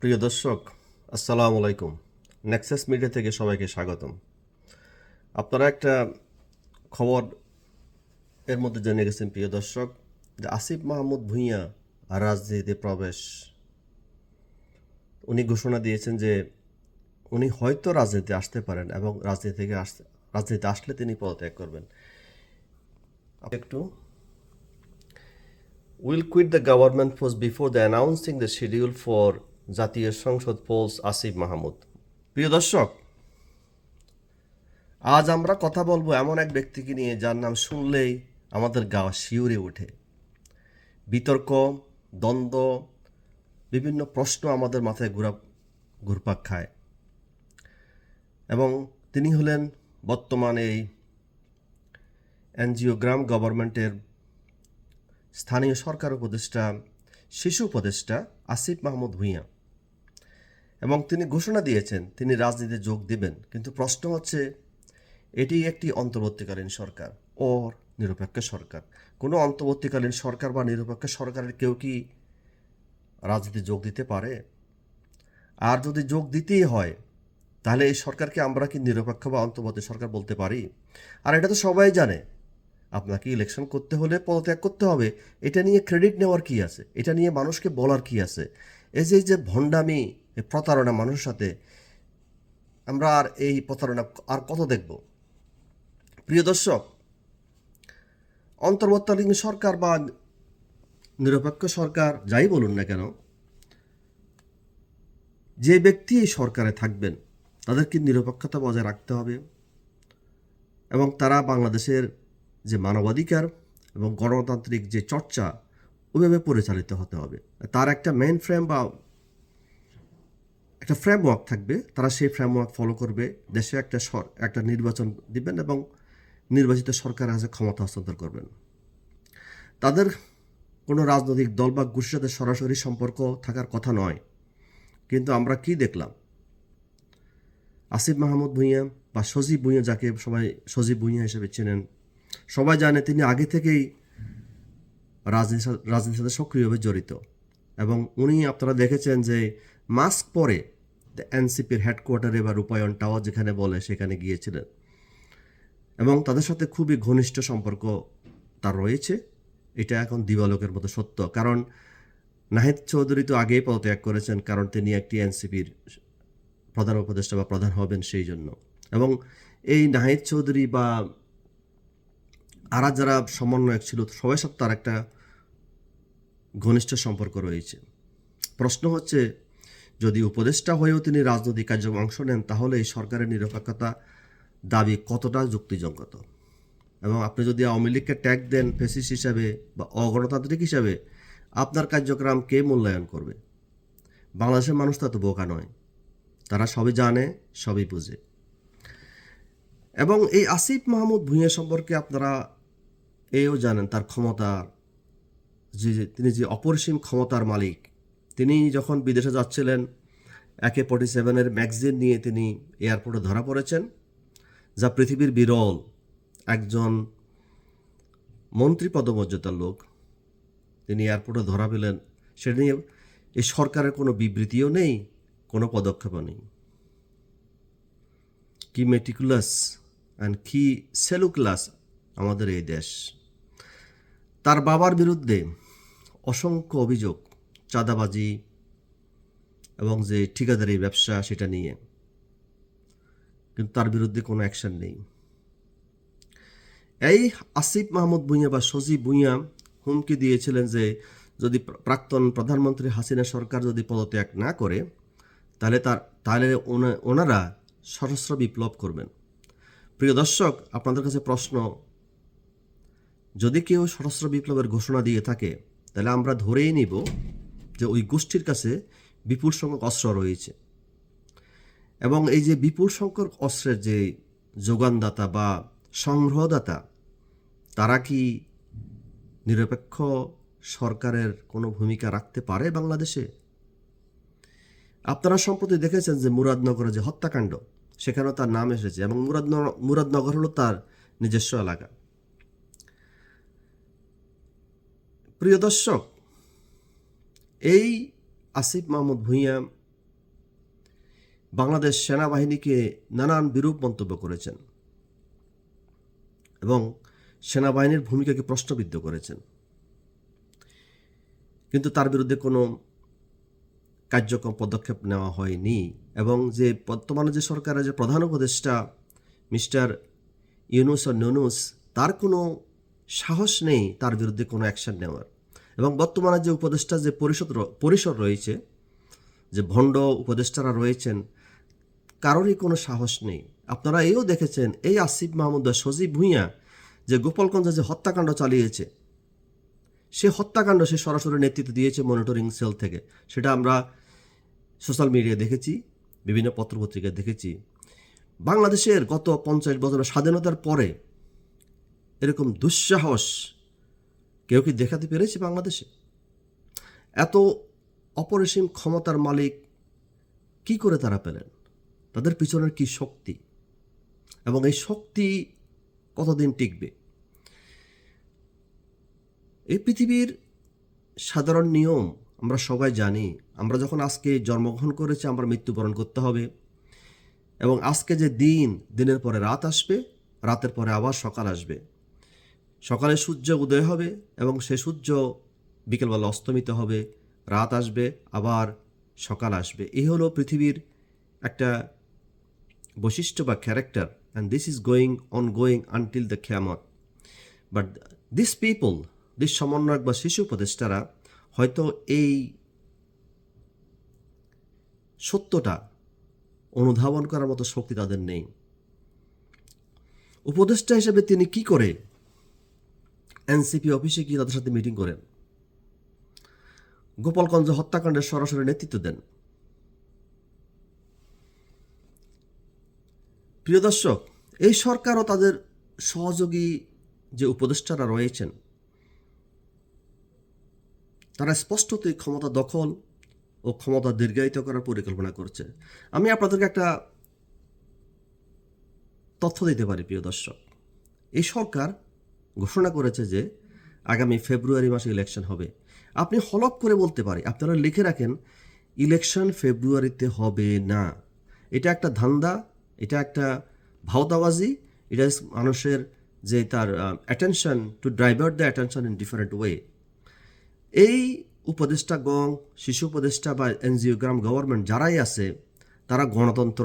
প্রিয় দর্শক, আসসালামু আলাইকুম। নেক্সাস মিডিয়া থেকে সবাইকে স্বাগতম। আপনারা একটা খবর এর মধ্যে জেনে গেছেন, প্রিয় দর্শক, যে আসিফ মাহমুদ ভূঁইয়া রাজনীতিতে প্রবেশ। উনি ঘোষণা দিয়েছেন যে উনি হয়তো রাজনীতি আসতে পারেন এবং রাজনীতি থেকে আসতে রাজনীতি আসলে তিনি পদত্যাগ করবেন। একটু will quit the government post before the announcing the schedule for জাতীয় সংসদ পোলস আসিফ মাহমুদ। প্রিয় দর্শক, আজ আমরা কথা বলব এমন এক ব্যক্তিকে নিয়ে যার নাম শুনলেই আমাদের গা শিউরে ওঠে। বিতর্ক, দ্বন্দ্ব, বিভিন্ন প্রশ্ন আমাদের মাথায় ঘুরা ঘুরপাক খায়। এবং তিনি হলেন বর্তমানে এই এনজিওগ্রাম গভর্নমেন্টের স্থানীয় সরকার উপদেষ্টা, শিশু উপদেষ্টা আসিফ মাহমুদ ভূঁইয়া। এবং তিনি ঘোষণা দিয়েছেন, তিনি রাজনীতিতে যোগ দিবেন। কিন্তু প্রশ্ন হচ্ছে, এটি একটি অন্তর্বর্তীকালীন সরকার ও নিরপেক্ষ সরকার? কোনো অন্তর্বর্তীকালীন সরকার বা নিরপেক্ষ সরকারের কেউ কি রাজনীতি যোগ দিতে পারে? আর যদি যোগ দিতেই হয়, তাহলে এই সরকারকে আমরা কি নিরপেক্ষ বা অন্তর্বর্তী সরকার বলতে পারি? আর এটা তো সবাই জানে। আপনাকে ইলেকশন করতে হলে পদত্যাগ করতে হবে। এটা নিয়ে ক্রেডিট নেওয়ার কি আছে? এটা নিয়ে মানুষকে বলার কি আছে? এই যে যে ভণ্ডামি এই প্রতারণা মানুষের সাথে আমরা আর এই প্রতারণা আর কত দেখব? প্রিয় দর্শক, অন্তর্বর্তীকালীন সরকার বা নিরপেক্ষ সরকার, যাই বলুন না কেন, যে ব্যক্তি এই সরকারে থাকবেন, তাদেরকে নিরপেক্ষতা বজায় রাখতে হবে এবং তারা বাংলাদেশের যে মানবাধিকার এবং গণতান্ত্রিক যে চর্চা, ওইভাবে পরিচালিত হতে হবে। তার একটা মেন ফ্রেম বা একটা ফ্রেমওয়ার্ক থাকবে, তারা সেই ফ্রেমওয়ার্ক ফলো করবে, দেশে একটা সর, একটা নির্বাচন দিবেন এবং নির্বাচিত সরকার কাছে ক্ষমতা হস্তান্তর করবেন। তাদের কোনো রাজনৈতিক দল বা গোষ্ঠীর সাথে সরাসরি সম্পর্ক থাকার কথা নয়। কিন্তু আমরা কি দেখলাম? আসিফ মাহমুদ ভূঁইয়া বা সজীব ভূঁইয়া যাকে সবাই সজীব ভূঁইয়া হিসেবে চেনেন, সবাই জানে তিনি আগে থেকেই রাজনীতি রাজনীতির সাথে সক্রিয়ভাবে জড়িত। এবং উনি আপনারা দেখেছেন যে মাস্ক পরে এনসিপির হেডকোয়ার্টারে বা রূপায়ণ টাওয়ার যেখানে বলে, সেখানে গিয়েছিলেন। এবং তাদের সাথে খুবই ঘনিষ্ঠ সম্পর্ক তার রয়েছে। এটা এখন দিবালোকের মতো সত্য। কারণ নাহিদ চৌধুরী তো আগেই পদত্যাগ করেছেন, কারণ তিনি একটি এনসিপির প্রধান উপদেষ্টা বা প্রধান হবেন সেই জন্য। এবং এই নাহিদ চৌধুরী বা আর যারা সমন্বয়ক ছিল, সবাই সাথে তার একটা ঘনিষ্ঠ সম্পর্ক রয়েছে। প্রশ্ন হচ্ছে যদি উপদেষ্টা হয়েও তিনি রাজনৈতিক কার্যক্রম অংশ নেন, তাহলে এই সরকারের নিরপেক্ষতা দাবি কতটা যুক্তিযুক্ত এবং আপনি যদি আওয়ামী লীগকে ট্যাগ দেন ফেসিস হিসাবে বা অগণতান্ত্রিক হিসাবে, আপনার কার্যক্রম কে মূল্যায়ন করবে? বাংলাদেশের মানুষ তা তো বোকা নয়। তারা সবই জানে, সবই বুঝে। এবং এই আসিফ মাহমুদ ভূঁইয়া সম্পর্কে আপনারা এও জানেন তার ক্ষমতা যে তিনি যে অপরিসীম ক্ষমতার মালিক তিনি যখন বিদেশে যাচ্ছিলেন, একে ফোর্টি সেভেনের ম্যাগজিন নিয়ে তিনি এয়ারপোর্টে ধরা পড়েছেন, যা পৃথিবীর বিরল একজন মন্ত্রী পদমর্যাদার লোক। তিনি এয়ারপোর্টে ধরা পেলেন। সেটা নিয়ে এই সরকারের কোনো বিবৃতিও নেই, কোনো পদক্ষেপও নেই। কি মেটিকুলাস অ্যান্ড কি সেলুক্লাস আমাদের এই দেশ। তার বাবার বিরুদ্ধে অসংখ্য অভিযোগ চাঁদাবাজি এবং যে ঠিকাদারি ব্যবসা সেটা নিয়ে। কিন্তু তার বিরুদ্ধে কোনো অ্যাকশন নেই। এই আসিফ মাহমুদ ভুঁইয়া বা সজীব ভুঁইয়া হুমকি দিয়েছিলেন যে যদি প্রাক্তন প্রধানমন্ত্রী হাসিনা সরকার যদি পদত্যাগ না করে, তাহলে তার, তাহলে ওনারা সশস্ত্র বিপ্লব করবেন। প্রিয় দর্শক, আপনাদের কাছে প্রশ্ন, যদি কেউ সশস্ত্র বিপ্লবের ঘোষণা দিয়ে থাকে, তাহলে আমরা ধরেই নিব যে ওই গোষ্ঠীর কাছে বিপুল সংখ্যক অস্ত্র রয়েছে। এবং এই যে বিপুল সংখ্যক অস্ত্রের যে যোগানদাতা বা সংগ্রহদাতা, তারা কি নিরপেক্ষ সরকারের কোনো ভূমিকা রাখতে পারে বাংলাদেশে? আপনারা সম্প্রতি দেখেছেন যে মুরাদনগরে যে হত্যাকাণ্ড, সেখানেও তার নাম এসেছে এবং মুরাদনগর মুরাদনগর হলো তার নিজস্ব এলাকা। প্রিয় দর্শক এই আসিফ মাহমুদ ভূঁইয়া বাংলাদেশ সেনাবাহিনীকে নানান বিরূপ মন্তব্য করেছেন এবং সেনাবাহিনীর ভূমিকাকে প্রশ্নবিদ্ধ করেছেন। কিন্তু তার বিরুদ্ধে কোনো কার্যক্রম পদক্ষেপ নেওয়া হয়নি এবং যে বর্তমানে যে সরকারের যে প্রধান উপদেষ্টা মিস্টার ইউনুস ও নুনুস, তার কোনো সাহস নেই তার বিরুদ্ধে কোনো অ্যাকশন নেওয়ার। এবং বর্তমানে যে উপদেষ্টা যে পরিষদ পরিসর রয়েছে, যে ভণ্ড উপদেষ্টারা রয়েছেন, কারোরই কোনো সাহস নেই। আপনারা এও দেখেছেন এই আসিফ মাহমুদ, সজীব ভূঁইয়া যে গোপালগঞ্জে যে হত্যাকাণ্ড চালিয়েছে, সে হত্যাকাণ্ড সে সরাসরি নেতৃত্ব দিয়েছে মনিটরিং সেল থেকে। সেটা আমরা সোশ্যাল মিডিয়ায় দেখেছি, বিভিন্ন পত্রপত্রিকায় দেখেছি। বাংলাদেশের গত পঞ্চাশ বছরের স্বাধীনতার পরে এরকম দুঃসাহস কেউ কি দেখাতে পেরেছে বাংলাদেশে? এত অপরিসীম ক্ষমতার মালিক কি করে তারা পেলেন? তাদের পিছনের কি শক্তি? এবং এই শক্তি কতদিন টিকবে? এই পৃথিবীর সাধারণ নিয়ম আমরা সবাই জানি, আমরা যখন আজকে জন্মগ্রহণ করেছি, আমরা মৃত্যুবরণ করতে হবে। এবং আজকে যে দিন, দিনের পরে রাত আসবে, রাতের পরে আবার সকাল আসবে। সকালে সূর্য উদয় হবে এবং সে সূর্য বিকেলবেলা অস্তমিত হবে, রাত আসবে, আবার সকাল আসবে। এই হলো পৃথিবীর একটা বৈশিষ্ট্য বা character and this is going on going until the খ্যামত but this people this সমন্বয়ক বা শিশু উপদেষ্টারা হয়তো এই সত্যটা অনুধাবন করার মতো শক্তি তাদের নেই। উপদেষ্টা হিসেবে তিনি কি করে এনসিপি অফিসে গিয়ে তাদের সাথে মিটিং করেন। গোপালগঞ্জ হত্যাকাণ্ডের সরাসরি নেতৃত্ব দেন। প্রিয় দর্শক, এই সরকারও তাদের সহযোগী যে উপদেষ্টারা রয়েছেন, তারা স্পষ্টতই ক্ষমতা দখল ও ক্ষমতা দীর্ঘায়িত করার পরিকল্পনা করছে। আমি আপনাদেরকে একটা তথ্য দিতে পারি, প্রিয় দর্শক। এই সরকার ঘোষণা করেছে যে আগামী ফেব্রুয়ারি মাসে ইলেকশন হবে। আপনি হলপ করে বলতে পারি আপনারা লিখে রাখেন, ইলেকশন ফেব্রুয়ারিতে হবে না। এটা একটা ধান্দা, এটা একটা ভাওতাবাজি, এটা মানুষের যে তার attention to driver the attention in different way এই উপদেষ্টা গং, শিশু উপদেষ্টা বা এনজিও গ্রাম গভর্নমেন্ট যারাই আছে, তারা গণতন্ত্র,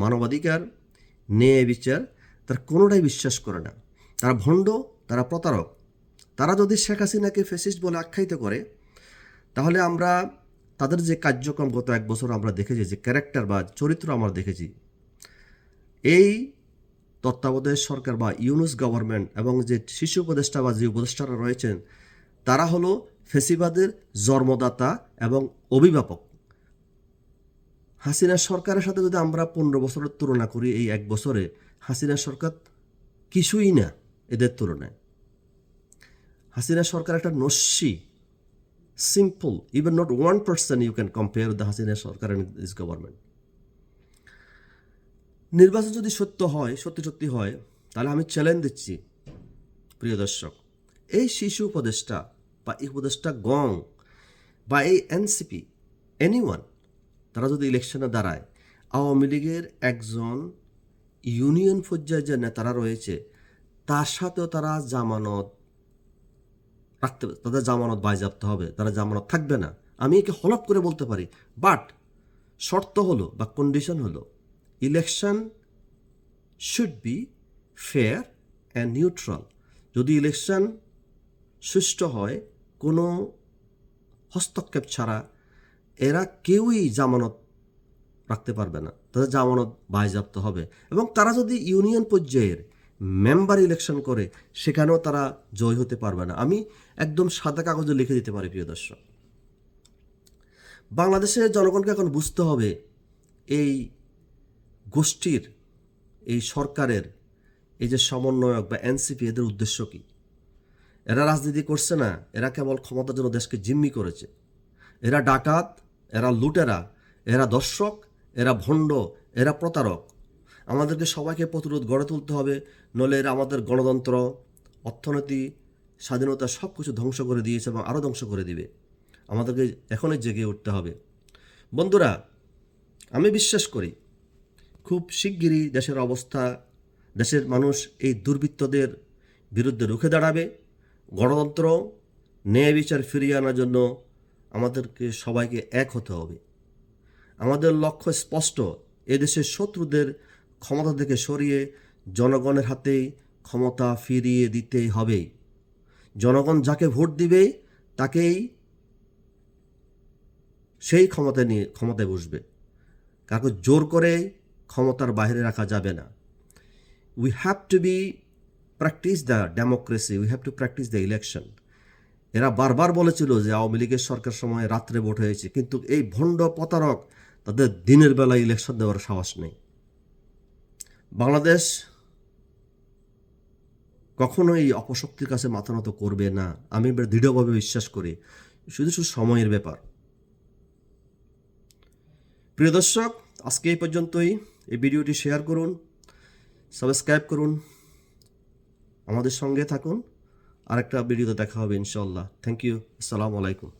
মানবাধিকার, ন্যায় বিচার, তার কোনোটাই বিশ্বাস করে না। তারা ভণ্ড, তারা প্রতারক। তারা যদি শেখ হাসিনাকে ফেসিস্ট বলে আখ্যায়িত করে, তাহলে আমরা তাদের যে কার্যক্রম গত এক বছর আমরা দেখেছি, যে ক্যারেক্টার বা চরিত্র আমরা দেখেছি, এই তত্ত্বাবধায়ক সরকার বা ইউনুস গভর্নমেন্ট এবং যে শিশু উপদেষ্টা বা যে উপদেষ্টারা রয়েছেন, তারা হলো ফেসিবাদের জন্মদাতা এবং অভিভাবক। হাসিনা সরকারের সাথে যদি আমরা পনেরো বছরের তুলনা করি এই এক বছরে, হাসিনা সরকার কিছুই না। এদের তুলনায়। হাসিনা সরকার একটা নস্যি simple even not one percent you can compare the Hasina Sarkar and this government নির্বাচন যদি সত্য হয়, সত্যি সত্যি হয়, তাহলে আমি চ্যালেঞ্জ দিচ্ছি, প্রিয় দর্শক। এই শিশু উপদেষ্টা বা এই উপদেষ্টা গং বা এই এনসিপি এনিওয়ান তারা যদি ইলেকশনে দাঁড়ায়, আওয়ামী লীগের একজন ইউনিয়ন পর্যায়ে যে নেতারা রয়েছে তার সাথেও তারা জামানত রাখতে তাদের জামানত বাজেয়াপ্ত হবে, তারা জামানত থাকবে না। আমি একে হলপ করে বলতে পারি বাট শর্ত হলো বা কন্ডিশন হলো election should be fair and neutral যদি ইলেকশন সুষ্ঠু হয়, কোনো হস্তক্ষেপ ছাড়া এরা কেউই জামানত রাখতে পারবে না। তাদের জামানত বাজেয়াপ্ত হবে। এবং তারা যদি ইউনিয়ন পর্যায়ের মেম্বার ইলেকশন করে, সেখানেও তারা জয় হতে পারবে না। আমি একদম সাদা কাগজে লিখে দিতে পারি, প্রিয় দর্শক। বাংলাদেশের জনগণকে এখন বুঝতে হবে, এই গোষ্ঠীর, এই সরকারের, এই যে সমন্বয়ক বা এনসিপি, এদের উদ্দেশ্য কী? এরা রাজনীতি করছে না, এরা কেবল ক্ষমতার জন্য দেশকে জিম্মি করেছে। এরা ডাকাত, এরা লুটেরা, এরা দর্শক, এরা ভণ্ড, এরা প্রতারক। আমাদেরকে সবাইকে প্রতিরোধ গড়ে তুলতে হবে নলে এরা আমাদের গণতন্ত্র, অর্থনীতি, স্বাধীনতা সব কিছু ধ্বংস করে দিয়েছে এবং আরও ধ্বংস করে দিবে। আমাদেরকে এখনই জেগে উঠতে হবে। বন্ধুরা, আমি বিশ্বাস করি খুব শিগগিরই দেশের অবস্থা, দেশের মানুষ এই দুর্বৃত্তদের বিরুদ্ধে রুখে দাঁড়াবে। গণতন্ত্র, ন্যায় বিচার ফিরিয়ে আনার জন্য আমাদেরকে সবাইকে এক হতে হবে। আমাদের লক্ষ্য স্পষ্ট, এদেশের শত্রুদের ক্ষমতা থেকে সরিয়ে জনগণের হাতেই ক্ষমতা ফিরিয়ে দিতেই হবে। জনগণ যাকে ভোট দিবে, তাকেই সেই ক্ষমতা নিয়ে, ক্ষমতায় বসবে। কাউকে জোর করে ক্ষমতার বাইরে রাখা যাবে না। We have to be practice the democracy we have to practice the election এরা বারবার বলেছিল যে আওয়ামী লীগের সরকার সময় রাত্রে ভোট হয়েছে, কিন্তু এই ভণ্ড প্রতারক তাদের দিনের বেলা ইলেকশন দেওয়ার সাহস নেই। বাংলাদেশ কখনো এই অপশক্তির কাছে মাথা নত করবে না। আমি দৃঢ়ভাবে বিশ্বাস করি, শুধু শুধু সময়ের ব্যাপার। প্রিয় দর্শক, আজকে এই পর্যন্তই। এই ভিডিওটি শেয়ার করুন, সাবস্ক্রাইব করুন, আমাদের সঙ্গে থাকুন। আরেকটা ভিডিওতে দেখা হবে ইনশাল্লাহ থ্যাংক ইউ আসসালামু আলাইকুম।